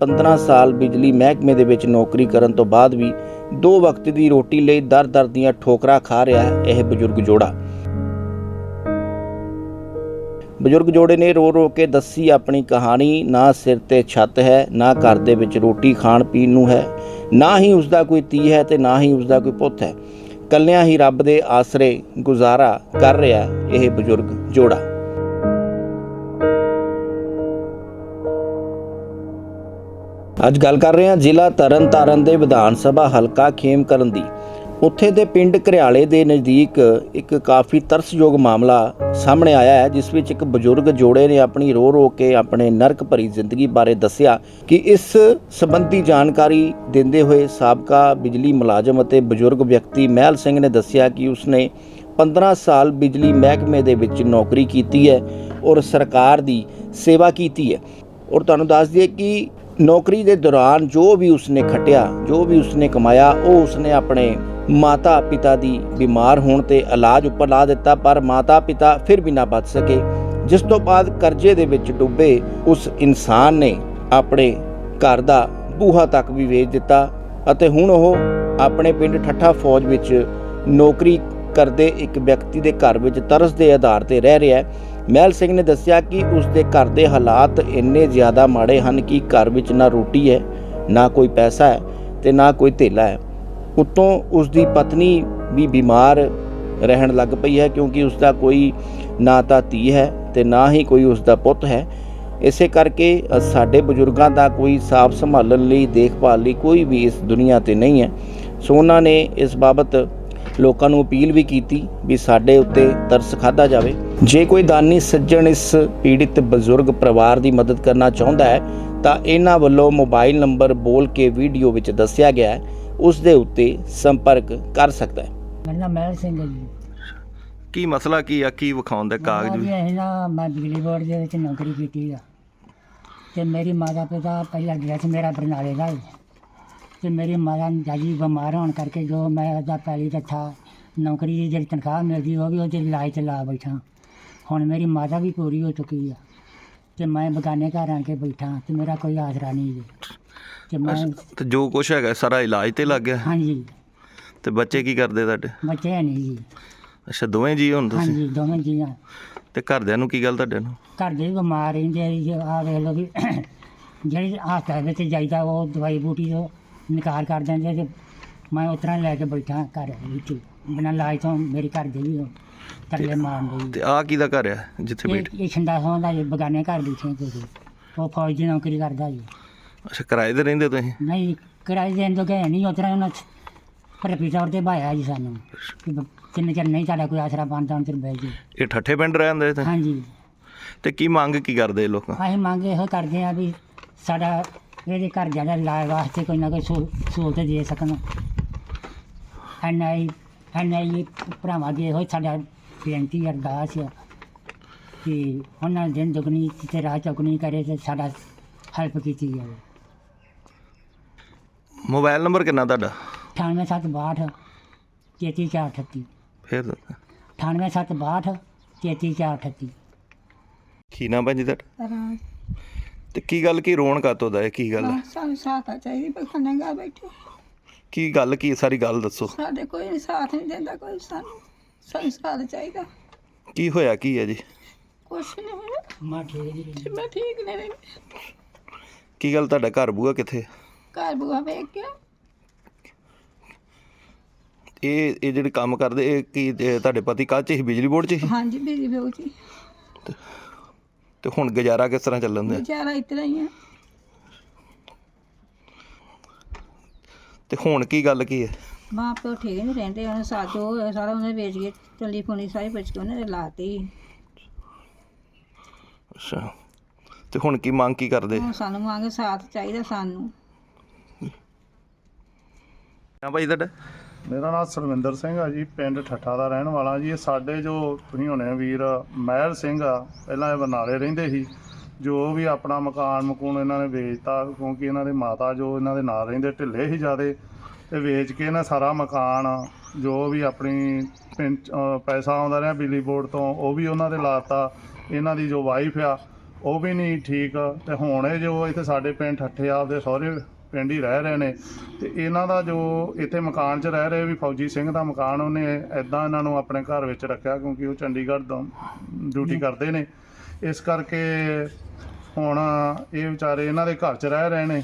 15 ਸਾਲ ਬਿਜਲੀ ਮਹਿਕਮੇ ਦੇ ਵਿੱਚ ਨੌਕਰੀ ਕਰਨ ਤੋਂ ਬਾਅਦ ਵੀ ਦੋ ਵਕਤ ਦੀ ਰੋਟੀ ਲਈ ਦਰ-ਦਰ ਦੀਆਂ ਠੋਕਰਾਂ ਖਾ ਰਿਹਾ ਹੈ ਇਹ ਬਜ਼ੁਰਗ ਜੋੜਾ। ਬਜ਼ੁਰਗ ਜੋੜੇ ਨੇ ਰੋ ਰੋ ਕੇ ਦੱਸੀ ਆਪਣੀ ਕਹਾਣੀ, ਨਾ ਸਿਰ ਤੇ ਛੱਤ ਹੈ, ਨਾ ਘਰ ਦੇ ਵਿੱਚ ਰੋਟੀ ਖਾਣ ਪੀਣ ਨੂੰ ਹੈ, ਨਾ ਹੀ ਉਸ ਦਾ ਕੋਈ ਧੀ ਹੈ ਤੇ ਨਾ ਹੀ ਉਸ ਦਾ ਕੋਈ ਪੁੱਤ ਹੈ। ਕੱਲਿਆਂ ਹੀ ਰੱਬ ਦੇ ਆਸਰੇ ਗੁਜ਼ਾਰਾ ਕਰ ਰਿਹਾ ਇਹ ਬਜ਼ੁਰਗ ਜੋੜਾ। ਅੱਜ ਗੱਲ ਕਰ ਰਹੇ ਹਾਂ ਜ਼ਿਲ੍ਹਾ ਤਰਨਤਾਰਨ ਦੇ ਵਿਧਾਨ ਸਭਾ ਹਲਕਾ ਖੇਮਕਰਨ ਦੀ। ਉੱਥੇ ਦੇ ਪਿੰਡ ਘਰਿਆਲੇ ਦੇ ਨਜ਼ਦੀਕ ਇੱਕ ਕਾਫੀ ਤਰਸਯੋਗ ਮਾਮਲਾ ਸਾਹਮਣੇ ਆਇਆ ਹੈ, ਜਿਸ ਵਿੱਚ ਇੱਕ ਬਜ਼ੁਰਗ ਜੋੜੇ ਨੇ ਆਪਣੀ ਰੋ ਰੋ ਕੇ ਆਪਣੇ ਨਰਕ ਭਰੀ ਜ਼ਿੰਦਗੀ ਬਾਰੇ ਦੱਸਿਆ ਕਿ ਇਸ ਸੰਬੰਧੀ ਜਾਣਕਾਰੀ ਦਿੰਦੇ ਹੋਏ ਸਾਬਕਾ ਬਿਜਲੀ ਮੁਲਾਜ਼ਮ ਅਤੇ ਬਜ਼ੁਰਗ ਵਿਅਕਤੀ ਮਹਿਲ ਸਿੰਘ ਨੇ ਦੱਸਿਆ ਕਿ ਉਸਨੇ 15 ਸਾਲ ਬਿਜਲੀ ਮਹਿਕਮੇ ਦੇ ਵਿੱਚ ਨੌਕਰੀ ਕੀਤੀ ਹੈ ਔਰ ਸਰਕਾਰ ਦੀ ਸੇਵਾ ਕੀਤੀ ਹੈ। ਔਰ ਤੁਹਾਨੂੰ ਦੱਸ ਦਈਏ ਕਿ ਨੌਕਰੀ ਦੇ ਦੌਰਾਨ ਜੋ ਵੀ ਉਸਨੇ ਖਟਿਆ, ਜੋ ਵੀ ਉਸਨੇ ਕਮਾਇਆ, ਉਹ ਉਸਨੇ ਆਪਣੇ ਮਾਤਾ ਪਿਤਾ ਦੀ ਬਿਮਾਰ ਹੋਣ ਤੇ ਇਲਾਜ ਉੱਪਰ ਲਾ ਦਿੱਤਾ, ਪਰ ਮਾਤਾ ਪਿਤਾ ਫਿਰ ਵੀ ਨਾ ਬਚ ਸਕੇ। ਜਿਸ ਤੋਂ ਬਾਅਦ ਕਰਜ਼ੇ ਦੇ ਵਿੱਚ ਡੁੱਬੇ, ਉਸ ਇਨਸਾਨ ਨੇ ਆਪਣੇ ਘਰ ਦਾ ਬੂਹਾ ਤੱਕ ਵੀ ਵੇਚ ਦਿੱਤਾ ਅਤੇ ਹੁਣ ਉਹ ਆਪਣੇ ਪਿੰਡ ਠੱਠਾ ਫੌਜ ਵਿੱਚ ਨੌਕਰੀ ਕਰਦੇ ਇੱਕ ਵਿਅਕਤੀ ਦੇ ਘਰ ਵਿੱਚ ਤਰਸ ਦੇ ਆਧਾਰ ਤੇ ਰਹਿ ਰਿਹਾ ਹੈ। ਮਹਿਲ ਸਿੰਘ ਨੇ ਦੱਸਿਆ ਕਿ ਉਸ ਦੇ ਘਰ ਦੇ ਹਾਲਾਤ ਇੰਨੇ ਜ਼ਿਆਦਾ ਮਾੜੇ ਹਨ ਕਿ ਘਰ ਵਿੱਚ ਨਾ ਰੋਟੀ ਹੈ, ਨਾ ਕੋਈ ਪੈਸਾ ਹੈ ਤੇ ਨਾ ਕੋਈ ਧੇਲਾ ਹੈ। ਉੱਤੋਂ ਉਸ ਦੀ ਪਤਨੀ ਵੀ ਬਿਮਾਰ ਰਹਿਣ ਲੱਗ ਪਈ ਹੈ ਕਿਉਂਕਿ ਉਸ ਦਾ ਕੋਈ ਨਾ ਤਾਂ ਧੀ ਹੈ ਤੇ ਨਾ ਹੀ ਕੋਈ ਉਸ ਦਾ ਪੁੱਤ ਹੈ। ਇਸੇ ਕਰਕੇ ਸਾਡੇ ਬਜ਼ੁਰਗਾਂ ਦਾ ਕੋਈ ਸਾਫ਼ ਸੰਭਾਲਣ ਲਈ, ਦੇਖਭਾਲ ਲਈ ਕੋਈ ਵੀ ਇਸ ਦੁਨੀਆ ਤੇ ਨਹੀਂ ਹੈ। ਸੋ ਉਹਨਾਂ ਨੇ ਇਸ ਬਾਬਤ ਲੋਕਾਂ ਨੂੰ ਅਪੀਲ ਵੀ ਕੀਤੀ ਵੀ ਸਾਡੇ ਉੱਤੇ ਤਰਸ ਖਾਦਾ ਜਾਵੇ। ਜੇ ਕੋਈ ਦਾਨੀ ਸੱਜਣ ਇਸ ਪੀੜਿਤ ਬਜ਼ੁਰਗ ਪਰਿਵਾਰ ਦੀ ਮਦਦ ਕਰਨਾ ਚਾਹੁੰਦਾ ਹੈ ਤਾਂ ਇਹਨਾਂ ਵੱਲੋਂ ਮੋਬਾਈਲ ਨੰਬਰ ਬੋਲ ਕੇ ਵੀਡੀਓ ਵਿੱਚ ਦੱਸਿਆ ਗਿਆ ਹੈ ਉਸ ਦੇ ਉੱਤੇ ਸੰਪਰਕ ਕਰ ਸਕਦਾ ਹੈ। ਮੇਰਾ ਨਾਮ ਮਹਿਲ ਸਿੰਘ ਹੈ ਜੀ। ਕੀ ਮਸਲਾ ਕੀ ਆ? ਕੀ ਵਿਖਾਉਣ ਦੇ ਕਾਗਜ਼ ਮੈਂ ਵੀ? ਜੀ ਅਸੀਂ ਨਾ ਮੈਂ ਬਿਜਲੀ ਬੋਰਡ ਦੇ ਵਿੱਚ ਨੌਕਰੀ ਕੀਤੀ ਆ। ਤੇ ਮੇਰੀ ਮਾਤਾ ਪਿਤਾ ਪਹਿਲਾਂ ਗਿਆ ਸੀ ਮੇਰਾ ਬਰਨਾਲੇ ਦਾ ਹੀ। ਤੇ ਮੇਰੀ ਮਾਤਾ ਜਾਜੀ ਬਿਮਾਰ ਹੋਣ ਕਰਕੇ ਜੋ ਮੈਂ ਉਹਦਾ ਪਹਿਲੀ ਤੱਥਾ ਨੌਕਰੀ ਦੀ ਜਿਹੜੀ ਤਨਖਾਹ ਮਿਲਦੀ ਉਹ ਵੀ ਉਹਦੇ ਇਲਾਜ ਤੇ ਲਾ ਬੈਠਾ। ਹੁਣ ਮੇਰੀ ਮਾਤਾ ਵੀ ਪੂਰੀ ਹੋ ਚੁੱਕੀ ਆ ਤੇ ਮੈਂ ਬਗਾਨੇ ਘਰ ਆ ਕੇ ਬੈਠਾ ਤੇ ਮੇਰਾ ਕੋਈ ਆਸਰਾ ਨਹੀਂ ਜੀ। ਤੇ ਮੈਂ ਤੇ ਜੋ ਕੁਛ ਹੈਗਾ ਸਾਰਾ ਇਲਾਜ ਤੇ ਲੱਗ ਗਿਆ? ਹਾਂਜੀ। ਤੇ ਬੱਚੇ ਕੀ ਕਰਦੇ ਤੁਹਾਡੇ? ਬੱਚੇ ਹੈ ਨਹੀਂ ਜੀ। ਅੱਛਾ ਦੋਵੇਂ ਜੀ ਹੁਣ ਤੁਸੀਂ? ਹਾਂਜੀ ਦੋਵੇਂ ਜੀਆਂ ਤੇ ਘਰਦਿਆਂ ਨੂੰ ਕੀ ਗੱਲ ਤੁਹਾਡੇ ਨੂੰ? ਘਰ ਦੇ ਵੀ ਬਿਮਾਰ ਰਹਿੰਦੇ ਆ ਜੀ ਆ ਵੇਖ ਲਓ ਵੀ ਜਿਹੜੀ ਹਸਪਤਾਲ ਵਿੱਚ ਜਾਈਦਾ ਉਹ ਦਵਾਈ ਬੂਟੀ ਤੋਂ ਨਿਕਾਰ ਕਰ ਦਿੰਦੇ ਤੇ ਮੈਂ ਉਸ ਤਰ੍ਹਾਂ ਲੈ ਕੇ ਬੈਠਾ ਘਰ ਵਿੱਚ। ਬਿਨਾਂ ਇਲਾਜ ਤੋਂ ਮੇਰੇ ਘਰ ਦੇ ਵੀ ਤਰਲੇ ਮਾਰਦੇ ਜੀ ਤੇ ਆ ਕਿਹਦਾ ਘਰ ਆ ਜਿੱਥੇ ਬੈਠ? ਇਹ ਛੰਡਾ ਹੋਂ ਦਾ ਜੀ ਬਗਾਨੇ ਘਰ ਬੈਠੇ ਤੁਸੀਂ ਉਹ ਫੌਜ ਦੀ ਨੌਕਰੀ ਕਰਦਾ ਜੀ ਅੱਛਾ ਕਿਰਾਏ ਤੇ ਰਹਿੰਦੇ ਤੁਸੀਂ? ਨਹੀਂ ਕਿਰਾਏ ਦੇਣ ਤੋਂ ਗਏ ਨਹੀਂ ਉਸ ਤਰ੍ਹਾਂ ਉਹਨਾਂ ਫਰਪੀ ਤੌਰ ਤੇ ਭਾਇਆ ਜੀ ਸਾਨੂੰ ਕਿ ਜਿੰਨੇ ਚਿਰ ਨਹੀਂ ਸਾਡਾ ਕੋਈ ਆਸਰਾ ਬਣਦਾ ਉਹਨਾਂ ਚਿਰ ਜੀ। ਇਹ ਠੱਠੇ ਪਿੰਡ ਰਹਿੰਦੇ ਤੇ ਹਾਂਜੀ। ਤੇ ਕੀ ਮੰਗ ਕੀ ਕਰਦੇ ਲੋਕ? ਅਸੀਂ ਮੰਗ ਇਹੋ ਕਰਦੇ ਆ ਵੀ ਸਾਡਾ ਇਹਦੇ ਘਰ ਦਾ ਇਲਾਜ ਵਾਸਤੇ ਕੋਈ ਨਾ ਕੋਈ ਸਹੂ- ਸਹੂਲਤ ਦੇ ਸਕਣ। ਐਨਆਈ ਐਨਆਈ ਭਰਾਵਾਂ ਦੇ ਇਹੋ ਸਾਡਾ ਬੇਨਤੀ ਅਰਦਾਸ ਆ ਕਿ ਉਹਨਾਂ ਦਿਨ ਦੁਗਣੀ ਤੇ ਰਾਤ ਚੌਗਣੀ ਕਰੇ ਤੇ ਸਾਡਾ ਹੈਲਪ ਕੀਤੀ ਜਾਵੇ। ਮੋਬਾਈਲ ਨੰਬਰ ਕਿੰਨਾ ਤੁਹਾਡਾ? 98762 33438 ਫੇਰ ਦੱਸੋ। 98762 33438 ਕੀ ਨਾਮ ਭਾਜੀ ਤੁਹਾਡਾ? ਰਾਜ। ਤੇ ਕੀ ਗੱਲ ਕੀ ਰੋਣ ਕਾਤੋਂ ਦਾ ਇਹ? ਕੀ ਗੱਲ? ਹੈ? ਸਾਨੂੰ ਸਹਾਇਤਾ ਚਾਹੀਦੀ ਪਰ ਖੰਡਾਂਗਾ ਬੈਠੇ ਕੀ ਗੱਲ ਕੀ ਸਾਰੀ ਗੱਲ ਦੱਸੋ? ਸਾਡੇ ਕੋਈ ਸਾਥ ਨਹੀਂ ਦਿੰਦਾ ਕੋਈ ਸਾਨੂੰ। ਸਾਨੂੰ ਸਾਥ ਚਾਹੀਦਾ। ਕੀ ਹੋਇਆ ਕੀ ਹੈ ਜੀ? ਕੁਛ ਨਹੀਂ ਹੋਇਆ। ਮਾ ਠੀਕ ਜੀ। ਤੇ ਮੈਂ ਠੀਕ ਨਹੀਂ ਰਹੀ। ਕੀ ਗੱਲ ਤੁਹਾਡਾ ਘਰ ਬੂਆ ਕਿੱਥੇ? ਘਰ ਬੁਆ ਵੇਖ ਕੇ। ਇਹ ਇਹ ਜਿਹੜੇ ਕੰਮ ਕਰਦੇ ਇਹ ਕੀ ਇਹ ਤੁਹਾਡੇ ਪਤੀ ਕੱਲ੍ਹ ਚ ਹੀ ਬਿਜਲੀ ਬੋਰਡ ਚ ਹੀ? ਹਾਂਜੀ ਬੀਜੀ ਬਹੂ ਜੀ ਤੇ ਹੁਣ ਗੁਜ਼ਾਰਾ ਕਿਸ ਤਰ੍ਹਾਂ ਚੱਲਣ ਦਿਆ? ਵਿਚਾਰਾ ਇਤਨਾ ਹੀ ਆ। ਤੇ ਹੁਣ ਕੀ ਗੱਲ ਕੀ ਹੈ? ਮਾਂ ਪਿਓ ਠੀਕ ਨਹੀਂ ਰਹਿੰਦੇ ਉਹਨੇ ਸਾਥ ਸਾਰਾ ਉਹਨੇ ਵੇਚ ਕੇ ਚੱਲੀ ਫੋਨੀ ਸਾਰੀ ਬਚ ਕੇ ਉਹਨੇ ਲਾਤੀ। ਅੱਛਾ। ਤੇ ਹੁਣ ਕੀ ਮੰਗ ਕੀ ਕਰਦੇ? ਹੁਣ ਸਾਨੂੰ ਮੰਗ ਸਾਥ ਚਾਹੀਦਾ ਸਾਨੂੰ। ਹਾਂ ਭਾਈ ਤੁਹਾਡਾ? ਮੇਰਾ ਨਾਮ ਸੁਰਵਿੰਦਰ ਸਿੰਘ ਆ ਜੀ, ਪਿੰਡ ਠੱਠਾ ਦਾ ਰਹਿਣ ਵਾਲਾ ਜੀ। ਇਹ ਸਾਡੇ ਜੋ ਤੁਸੀਂ ਹੁਣੇ ਵੀਰ ਮਹਿਲ ਸਿੰਘ ਆ, ਪਹਿਲਾਂ ਇਹ ਬਰਨਾਲੇ ਰਹਿੰਦੇ ਸੀ। ਜੋ ਵੀ ਆਪਣਾ ਮਕਾਨ ਮਕੂਨ ਇਹਨਾਂ ਨੇ ਵੇਚਤਾ, ਕਿਉਂਕਿ ਇਹਨਾਂ ਦੇ ਮਾਤਾ ਜੋ ਇਹਨਾਂ ਦੇ ਨਾਲ ਰਹਿੰਦੇ, ਢਿੱਲੇ ਸੀ ਜਿਆਦੇ। ਤੇ ਵੇਚ ਕੇ ਇਹਨਾਂ ਸਾਰਾ ਮਕਾਨ, ਜੋ ਵੀ ਆਪਣੀ ਪਿੰਚ- ਪੈਸਾ ਆਉਂਦਾ ਰਿਹਾ ਬਿਜਲੀ ਬੋਰਡ ਤੋਂ, ਉਹ ਵੀ ਉਹਨਾਂ ਦੇ ਲਾਤਾ। ਇਹਨਾਂ ਦੀ ਜੋ ਵਾਈਫ ਆ, ਉਹ ਵੀ ਨਹੀਂ ਠੀਕ। ਤੇ ਹੁਣ ਇਹ ਜੋ ਇੱਥੇ ਸਾਡੇ ਪਿੰਡ ਠੱਠੇ ਆਪਦੇ ਸਹੁਰੇ ਪਿੰਡ ਹੀ ਰਹਿ ਰਹੇ ਨੇ। ਤੇ ਇਹਨਾਂ ਦਾ ਜੋ ਇੱਥੇ ਮਕਾਨ 'ਚ ਰਹਿ ਰਹੇ ਵੀ ਫੌਜੀ ਸਿੰਘ ਦਾ ਮਕਾਨ ਉਹਨੇ ਐਦਾਂ ਇਹਨਾਂ ਨੂੰ ਆਪਣੇ ਘਰ ਵਿੱਚ ਰੱਖਿਆ ਕਿਉਂਕਿ ਉਹ ਚੰਡੀਗੜ੍ਹ ਤੋਂ ਡਿਊਟੀ ਕਰਦੇ ਨੇ। ਇਸ ਕਰਕੇ ਹੁਣ ਇਹ ਵਿਚਾਰੇ ਇਹਨਾਂ ਦੇ ਘਰ 'ਚ ਰਹਿ ਰਹੇ ਨੇ।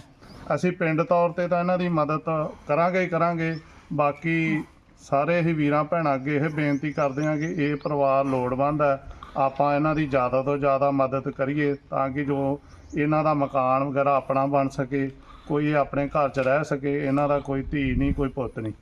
ਅਸੀਂ ਪਿੰਡ ਤੌਰ ਤੇ ਤਾਂ ਇਹਨਾਂ ਦੀ ਮਦਦ ਕਰਾਂਗੇ ਹੀ ਕਰਾਂਗੇ। ਬਾਕੀ ਸਾਰੇ ਹੀ ਵੀਰਾਂ ਭੈਣਾਂ ਅੱਗੇ ਇਹ ਬੇਨਤੀ ਕਰਦੇ ਹਾਂ ਕਿ ਇਹ ਪਰਿਵਾਰ ਲੋੜਵੰਦ ਹੈ। ਆਪਾਂ ਇਹਨਾਂ ਦੀ ਜ਼ਿਆਦਾ ਤੋਂ ਜ਼ਿਆਦਾ ਮਦਦ ਕਰੀਏ ਤਾਂ ਕਿ ਜੋ ਇਹਨਾਂ ਦਾ ਮਕਾਨ ਵਗੈਰਾ ਆਪਣਾ ਬਣ ਸਕੇ। ਕੋਈ ਇਹ ਆਪਣੇ ਘਰ 'ਚ ਰਹਿ ਸਕੇ, ਇਹਨਾਂ ਦਾ ਕੋਈ ਧੀ ਨਹੀਂ, ਕੋਈ ਪੁੱਤ ਨਹੀਂ।